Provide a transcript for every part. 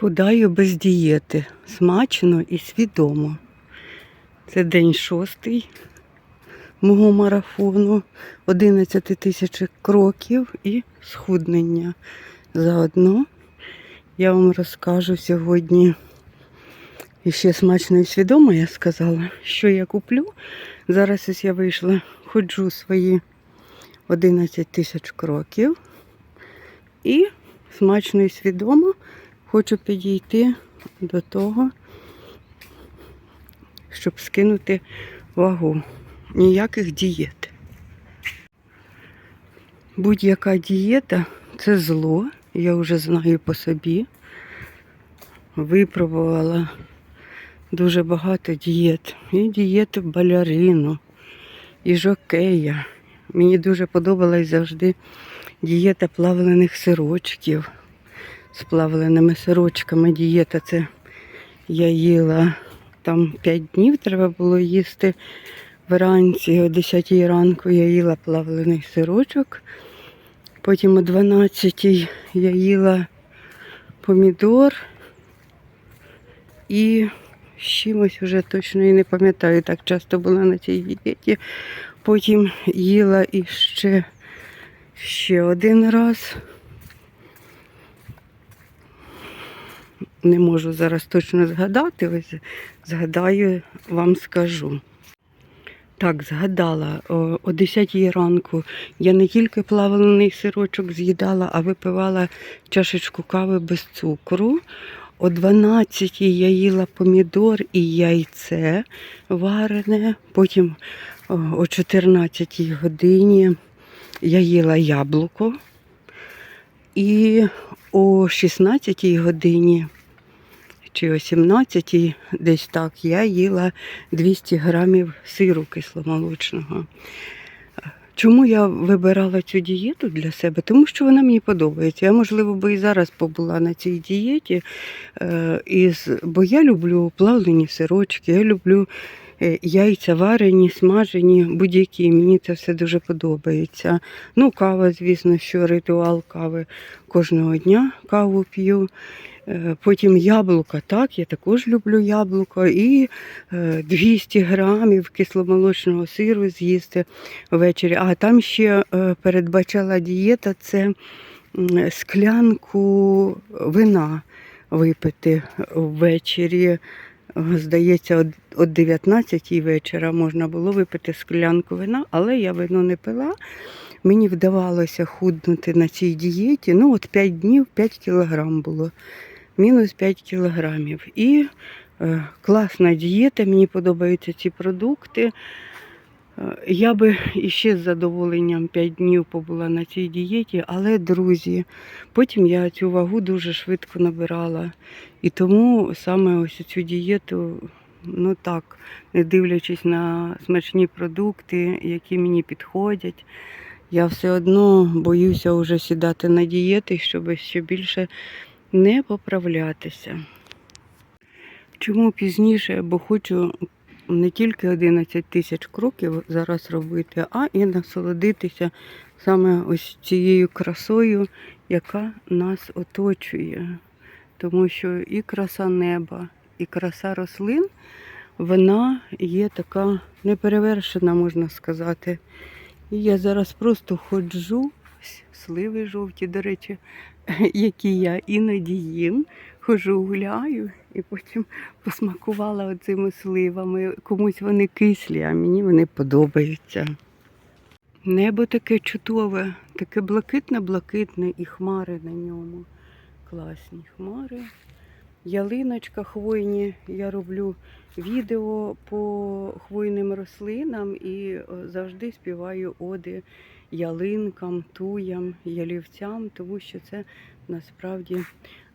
Худаю без дієти. Смачно і свідомо. Це день шостий мого марафону. 11 тисяч кроків і схуднення. Заодно я вам розкажу сьогодні. І ще смачно і свідомо я сказала, що я куплю. Зараз ось я вийшла, ходжу свої 11 тисяч кроків. І смачно і свідомо хочу підійти до того, щоб скинути вагу. Ніяких дієт. Будь-яка дієта це зло, я вже знаю по собі. Випробувала дуже багато дієт. І дієти балерину, і жокея. Мені дуже подобалась завжди дієта плавлених сирочків. З плавленими сирочками дієта це я їла там 5 днів треба було їсти. Вранці о 10 ранку я їла плавлений сирочок. Потім о 12 я їла помідор і з чимось вже точно і не пам'ятаю, так часто була на цій дієті. Потім їла іще ще один раз. Не можу зараз точно згадати, ось згадаю, вам скажу. Так, згадала, о, о 10 ранку я не тільки плавлений сирочок з'їдала, а випивала чашечку кави без цукру. О 12 я їла помідор і яйце варене. Потім о, о 14 годині я їла яблуко. І о 16 годині чи о 17 десь так я їла 200 грамів сиру кисломолочного. Чому я вибирала цю дієту для себе? Тому що вона мені подобається. Я, можливо, би і зараз побула на цій дієті, е, бо я люблю плавлені сирочки, я люблю е, яйця варені, смажені, будь-які. Мені це все дуже подобається. Ну, кава, звісно, що ритуал кави кожного дня каву п'ю. Е, Потім яблука, так, я також люблю яблуко. І е, 200 грамів кисломолочного сиру з'їсти ввечері. А там ще е, передбачала дієта це склянку вина випити ввечері. Е, Здається, от 19 вечора можна було випити склянку вина, але я вино не пила. Мені вдавалося худнути на цій дієті. Ну, от 5 днів 5 кілограм було. Мінус 5 кілограмів. І е, класна дієта, мені подобаються ці продукти. Е, Я би іще з задоволенням 5 днів побула на цій дієті, але, друзі, потім я цю вагу дуже швидко набирала. І тому саме ось цю дієту, ну так, не дивлячись на смачні продукти, які мені підходять, я все одно боюся вже сідати на дієти, щоб ще більше не поправлятися. Чому пізніше? Бо хочу не тільки 11 тисяч кроків зараз робити, а і насолодитися саме ось цією красою, яка нас оточує. Тому що і краса неба, і краса рослин, вона є така неперевершена, можна сказати. І я зараз просто ходжу, сливи жовті, до речі, які я іноді їм. Хожу, гуляю і потім посмакувала оцими сливами. Комусь вони кислі, а мені вони подобаються. Небо таке чудове, таке блакитне-блакитне і хмари на ньому. Класні хмари. Ялиночка хвойні. Я роблю відео по хвойним рослинам і завжди співаю оди ялинкам, туям, ялівцям, тому що це насправді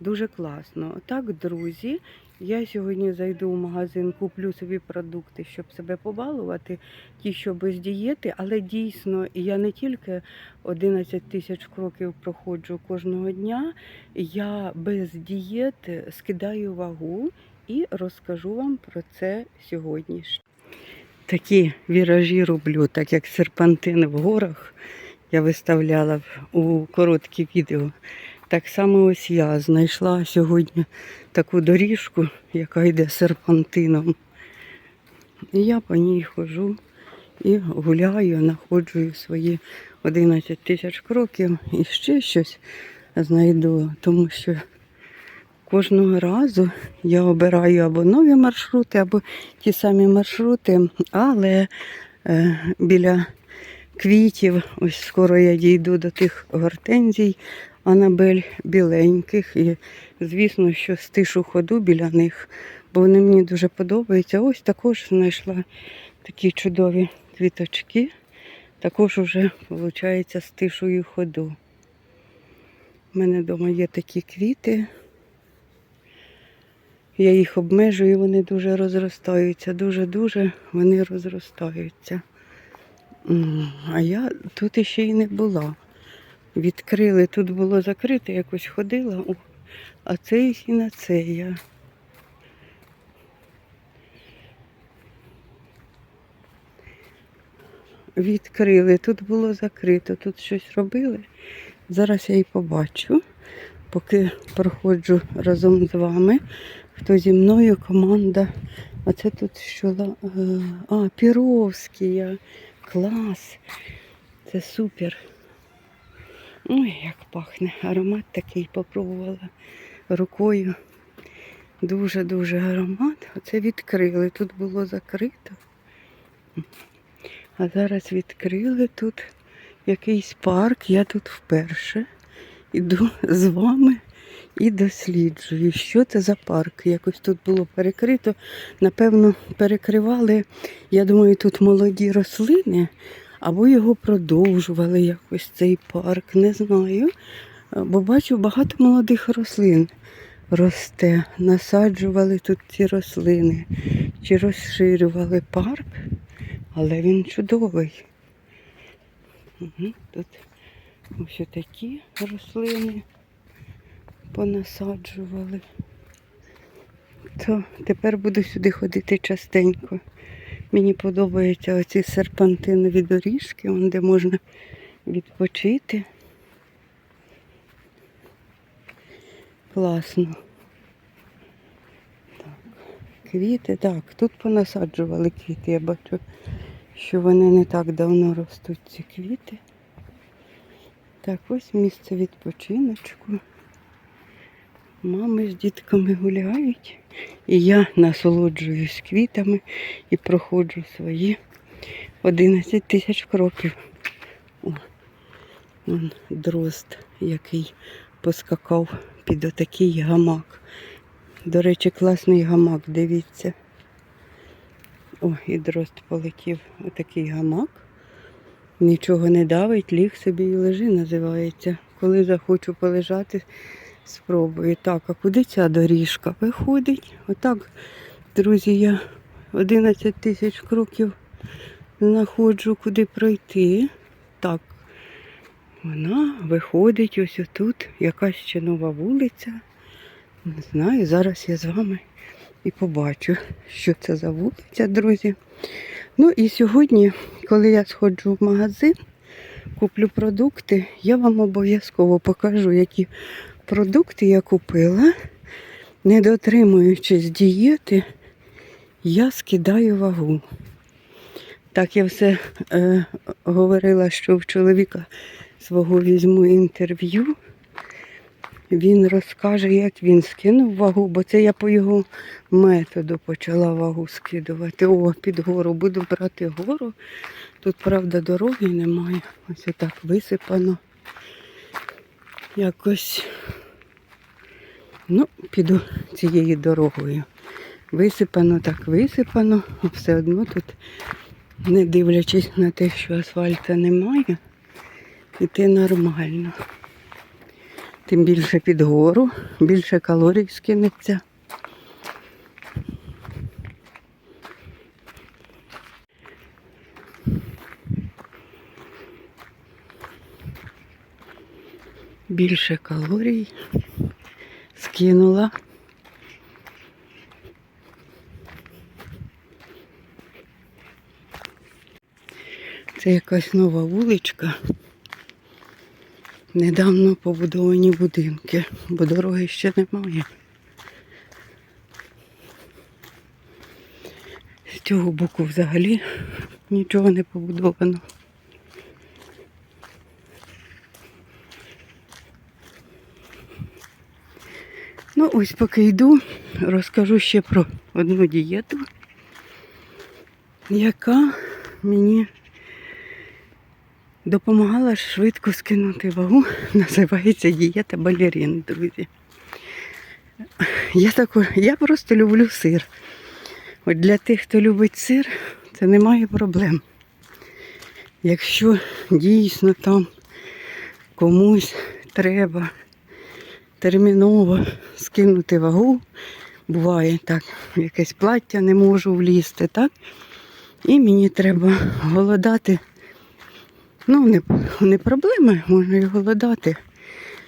дуже класно. Так, друзі, я сьогодні зайду в магазин, куплю собі продукти, щоб себе побалувати, ті, що без дієти, але дійсно я не тільки 11 тисяч кроків проходжу кожного дня, я без дієт скидаю вагу і розкажу вам про це сьогодні. Такі віражі роблю, так як серпантини в горах я виставляла у короткі відео. Так само ось я знайшла сьогодні таку доріжку, яка йде серпантином. І я по ній ходжу і гуляю, знаходжую свої 11 тисяч кроків і ще щось знайду, тому що кожного разу я обираю або нові маршрути, або ті самі маршрути, але е, біля квітів, ось скоро я дійду до тих гортензій, Анабель біленьких. І звісно, що стишу ходу біля них, бо вони мені дуже подобаються. Ось також знайшла такі чудові квіточки. Також вже, виходить, стишую ходу. У мене вдома є такі квіти. Я їх обмежую, вони дуже розростаються. Дуже-дуже вони розростаються. А я тут іще й не була. Відкрили, тут було закрите, якось ходила, а це і на це я. Відкрили, тут було закрито, тут щось робили. Зараз я і побачу, поки проходжу разом з вами. Хто зі мною команда. А це тут що? е, А, Піровський. Клас. Це супер. Ой, як пахне. Аромат такий попробувала рукою. Дуже-дуже аромат. Оце відкрили. Тут було закрито. А зараз відкрили тут якийсь парк. Я тут вперше іду з вами і досліджую, що це за парк. Якось тут було перекрито. Напевно, перекривали, я думаю, тут молоді рослини, або його продовжували якось цей парк. Не знаю. Бо бачу багато молодих рослин росте. Насаджували тут ці рослини, чи розширювали парк, але він чудовий. Угу, тут ось такі рослини понасаджували. То тепер буду сюди ходити частенько. Мені подобаються оці серпантинові доріжки, де можна відпочити. Класно. Так, квіти, так, тут понасаджували квіти. Я бачу, що вони не так давно ростуть, ці квіти. Так, ось місце відпочиночку. Мами з дітками гуляють. І я насолоджуюсь квітами і проходжу свої 11 тисяч кроків. О, вон дрозд, який поскакав під отакий гамак. До речі, класний гамак, дивіться. О, і дрозд полетів. Отакий гамак. Нічого не давить, ліг собі і лежи, називається. Коли захочу полежати, спробую. Так, а куди ця доріжка виходить? Отак, друзі, я 11 тисяч кроків знаходжу, куди пройти. Так, вона виходить ось отут, якась ще нова вулиця. Не знаю, зараз я з вами і побачу, що це за вулиця, друзі. Ну і сьогодні, коли я сходжу в магазин, куплю продукти, я вам обов'язково покажу, які продукти я купила. Не дотримуючись дієти, я скидаю вагу. Так я все е, говорила, що в чоловіка свого візьму інтерв'ю. Він розкаже, як він скинув вагу, бо це я по його методу почала вагу скидувати. О, під гору буду брати гору. Тут, правда, дороги немає. Ось отак висипано. Якось ну, піду цією дорогою. Висипано так висипано, а все одно тут, не дивлячись на те, що асфальта немає, іти нормально. Тим більше під гору, більше калорій скинеться. Більше калорій скинула. Це якась нова вуличка. недавно побудовані будинки, бо дороги ще немає. З цього боку взагалі нічого не побудовано. Ну, ось поки йду, розкажу ще про одну дієту, яка мені допомагала швидко скинути вагу. Називається дієта балерін, друзі. Я, тако, я просто люблю сир. От для тих, хто любить сир, це немає проблем. Якщо дійсно там комусь треба терміново скинути вагу, буває так, якесь плаття не можу влізти, так? І мені треба голодати. Ну, не, не проблема, можна і голодати.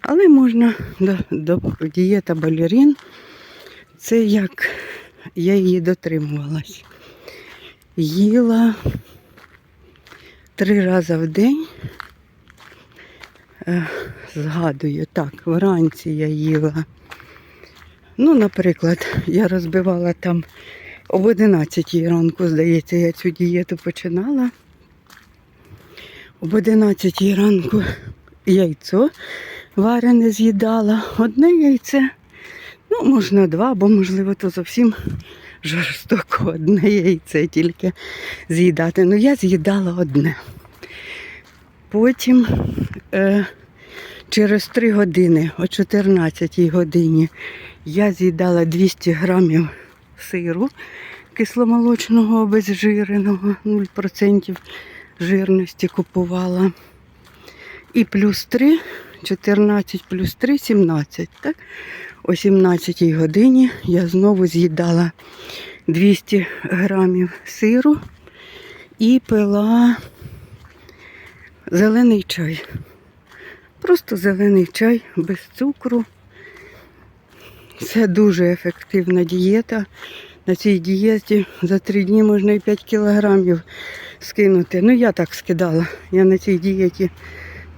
Але можна до, до дієта балерін. Це як я її дотримувалась. Їла три рази в день. Згадую, так, вранці я їла. Ну, наприклад, я розбивала там об 11 ранку, здається, я цю дієту починала. Об 11 ранку яйцо варене з'їдала. Одне яйце, ну, можна два, бо, можливо, то зовсім жорстоко одне яйце тільки з'їдати. Ну, я з'їдала одне. Потім е, через 3 години, о 14 годині, я з'їдала 200 грамів сиру кисломолочного обезжиреного, 0% жирності купувала. І плюс 3, 14 плюс 3, 17. Так? О 17 годині я знову з'їдала 200 грамів сиру і пила зелений чай. Просто зелений чай без цукру. Це дуже ефективна дієта. На цій дієті за три дні можна і 5 кілограмів скинути. Ну, я так скидала. Я на цій дієті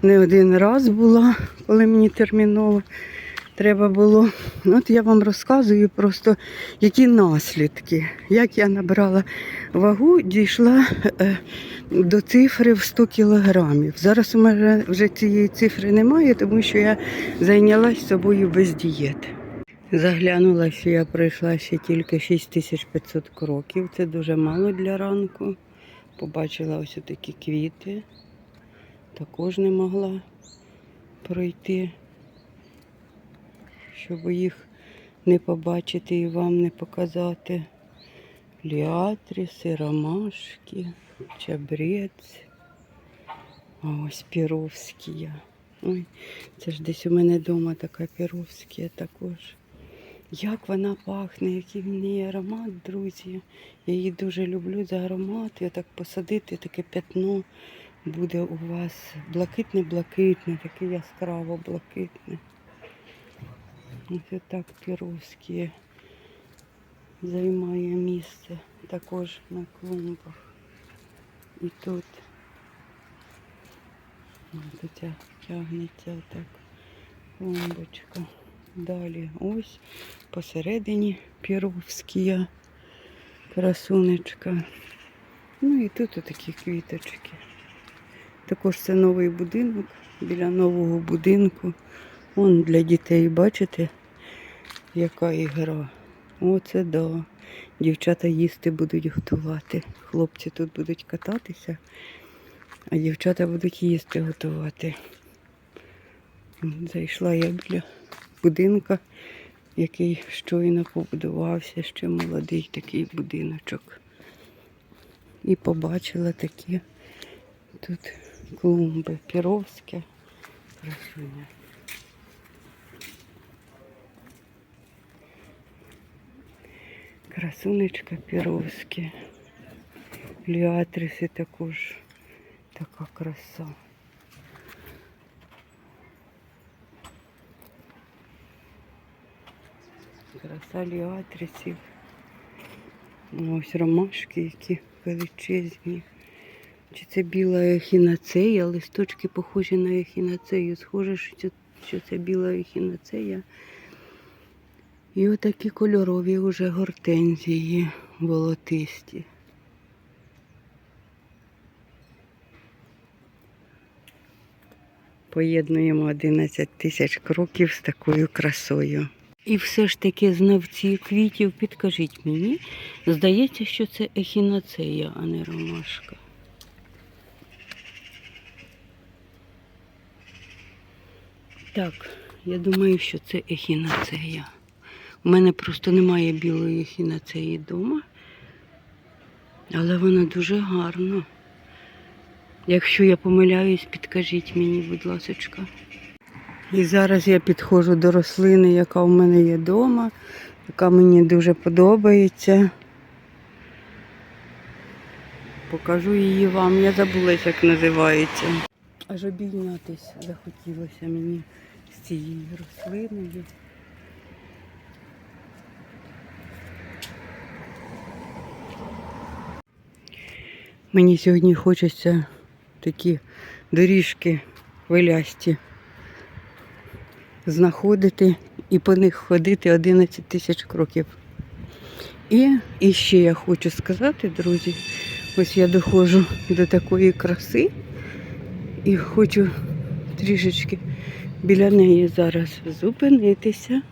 не один раз була, коли мені терміново треба було. От я вам розказую просто, які наслідки. Як я набрала вагу, дійшла е, до цифри в 100 кілограмів. Зараз у мене вже цієї цифри немає, тому що я зайнялась собою без дієти. Заглянулася, я пройшла ще тільки 6500 кроків. Це дуже мало для ранку. Побачила ось такі квіти. Також не могла пройти, щоб їх не побачити і вам не показати. Ліатріси, ромашки, чабрець. А ось піровські. Ой, це ж десь у мене вдома така піровська також. Як вона пахне, який в неї аромат, друзі. Я її дуже люблю за аромат. Я так посадити, таке п'ятно буде у вас блакитне-блакитне, таке яскраво блакитне. Ось так піровські займає місце також на клумбах. І тут ця тягнеться так клумбочка. Далі ось посередині піровські красунечка. Ну і тут такі квіточки. Також це новий будинок. Біля нового будинку. Вон для дітей, бачите, яка ігра. Оце да. Дівчата їсти будуть готувати. Хлопці тут будуть кататися, а дівчата будуть їсти готувати. Зайшла я біля будинка, який щойно побудувався, ще молодий такий будиночок. І побачила такі тут клумби піровське. Красуня. Красунечка піровське. Ліатриси також така краса. Краса ліатрисів. Ну, Ось ромашки, які величезні, Чи це біла ехінацея, листочки похожі на ехінацею. Схоже, що це біла ехінацея. І отакі кольорові уже гортензії волотисті. Поєднуємо 11 тисяч кроків з такою красою. І все ж таки знавці квітів, підкажіть мені, здається, що це ехінацея, а не ромашка. Так, я думаю, що це ехінацея. У мене просто немає білої ехінацеї вдома, але вона дуже гарна. Якщо я помиляюсь, підкажіть мені, будь ласочка. І зараз я підходжу до рослини, яка у мене є вдома, яка мені дуже подобається. Покажу її вам. Я забулася, як називається. Аж обійнятись захотілося мені з цією рослиною. Мені сьогодні хочеться такі доріжки хвилясті знаходити і по них ходити 11 тисяч кроків. І, і ще я хочу сказати, друзі, ось я доходжу до такої краси і хочу трішечки біля неї зараз зупинитися.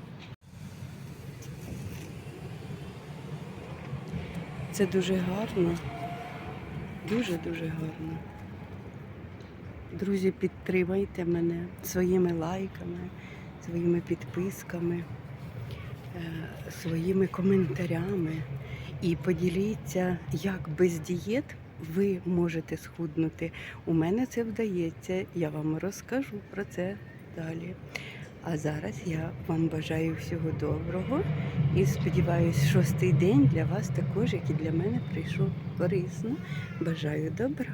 Це дуже гарно, дуже-дуже гарно. Друзі, підтримайте мене своїми лайками, своїми підписками, е, своїми коментарями і поділіться, як без дієт ви можете схуднути. У мене це вдається, я вам розкажу про це далі. А зараз я вам бажаю всього доброго і сподіваюся, шостий день для вас також, як і для мене, прийшов корисно. Бажаю добра.